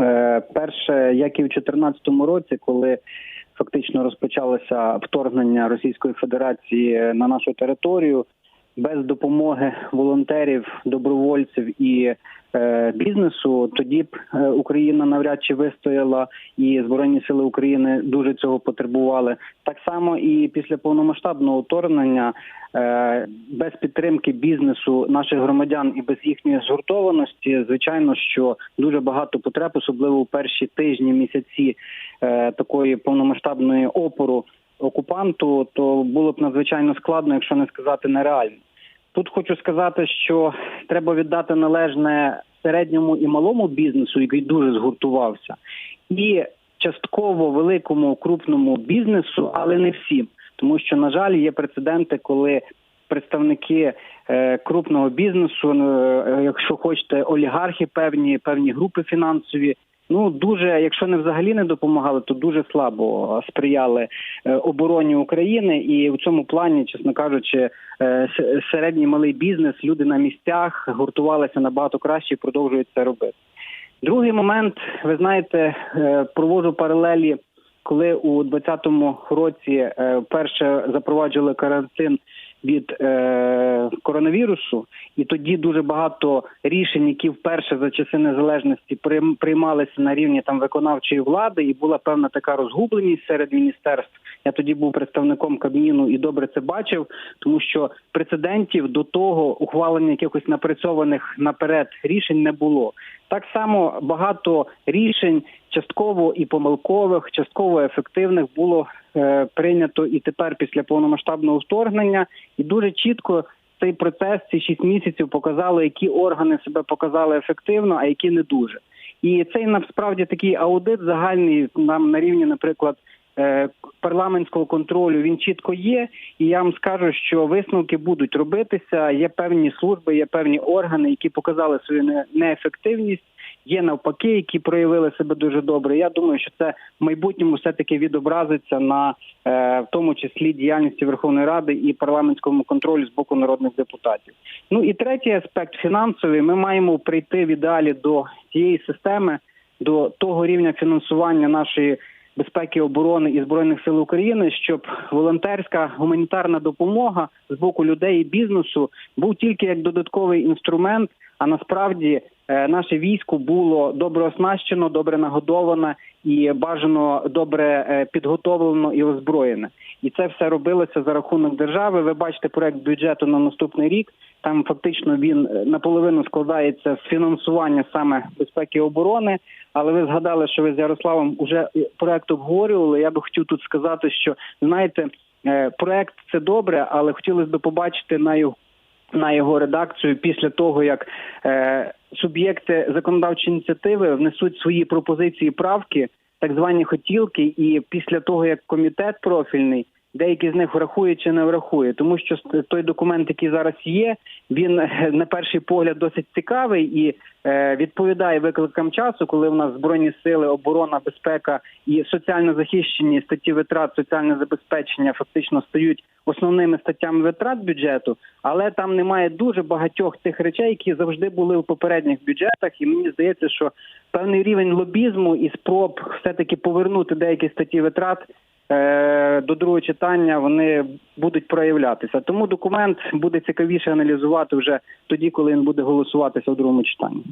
Е, Перше, як і в 2014 році, коли фактично розпочалося вторгнення Російської Федерації на нашу територію, без допомоги волонтерів, добровольців і бізнесу, тоді б е, Україна навряд чи вистояла, і Збройні сили України дуже цього потребували. Так само і після повномасштабного вторгнення, е, без підтримки бізнесу наших громадян і без їхньої згуртованості, звичайно, що дуже багато потреб, особливо у перші тижні, місяці е, такої повномасштабної опору окупанту, то було б надзвичайно складно, якщо не сказати нереально. Тут хочу сказати, що треба віддати належне середньому і малому бізнесу, який дуже згуртувався, і частково великому крупному бізнесу, але не всім, тому що на жаль є прецеденти, коли представники е, крупного бізнесу, е, якщо хочете, олігархи, певні певні групи фінансові. Ну дуже, якщо не взагалі не допомагали, то дуже слабо сприяли е, обороні України, і в цьому плані, чесно кажучи, е, середній малий бізнес, люди на місцях гуртувалися набагато краще і продовжують це робити. Другий момент, ви знаєте, е, проводжу паралелі, коли у 2020 році е, вперше запроваджували карантин від е, коронавірусу, і тоді дуже багато рішень, які вперше за часи незалежності прийм- приймалися на рівні там виконавчої влади, і була певна така розгубленість серед міністерств. Я тоді був представником Кабміну і добре це бачив, тому що прецедентів до того ухвалення якихось напрацьованих наперед рішень не було. Так само багато рішень, частково і помилкових, частково ефективних, було е, прийнято і тепер після повномасштабного вторгнення, і дуже чітко. Цей процес, ці шість місяців показали, які органи себе показали ефективно, а які не дуже. І цей насправді такий аудит загальний нам на рівні, наприклад, е, парламентського контролю він чітко є. І я вам скажу, що висновки будуть робитися. Є певні служби, є певні органи, які показали свою неефективність. Є навпаки, які проявили себе дуже добре. Я думаю, що це в майбутньому все таки відобразиться на е, в тому числі діяльності Верховної Ради і парламентському контролю з боку народних депутатів. Ну і третій аспект фінансовий. Ми маємо прийти в ідеалі до тієї системи, до того рівня фінансування нашої безпеки, оборони і збройних сил України, щоб волонтерська гуманітарна допомога з боку людей і бізнесу був тільки як додатковий інструмент. А насправді наше військо було добре оснащено, добре нагодоване і бажано добре е, підготовлено і озброєне. І це все робилося за рахунок держави. Ви бачите проект бюджету на наступний рік. Там фактично він е, наполовину складається з фінансування саме безпеки і оборони. Але ви згадали, що ви з Ярославом вже проект обговорювали. Я би хотів тут сказати, що знаєте, е, проект це добре, але хотілося б побачити на його на його редакцію після того, як е, суб'єкти законодавчої ініціативи внесуть свої пропозиції, правки, так звані хотілки, і після того як комітет профільний деякі з них врахує чи не врахує, тому що той документ, який зараз є, він е, на перший погляд досить цікавий і е, відповідає викликам часу, коли в нас збройні сили, оборона, безпека і соціально захищені статті витрат, соціальне забезпечення фактично стають основними статтями витрат бюджету, але там немає дуже багатьох тих речей, які завжди були в попередніх бюджетах. І мені здається, що певний рівень лобізму і спроб все таки повернути деякі статті витрат до другого читання вони будуть проявлятися. Тому документ буде цікавіше аналізувати вже тоді, коли він буде голосуватися в другому читанні.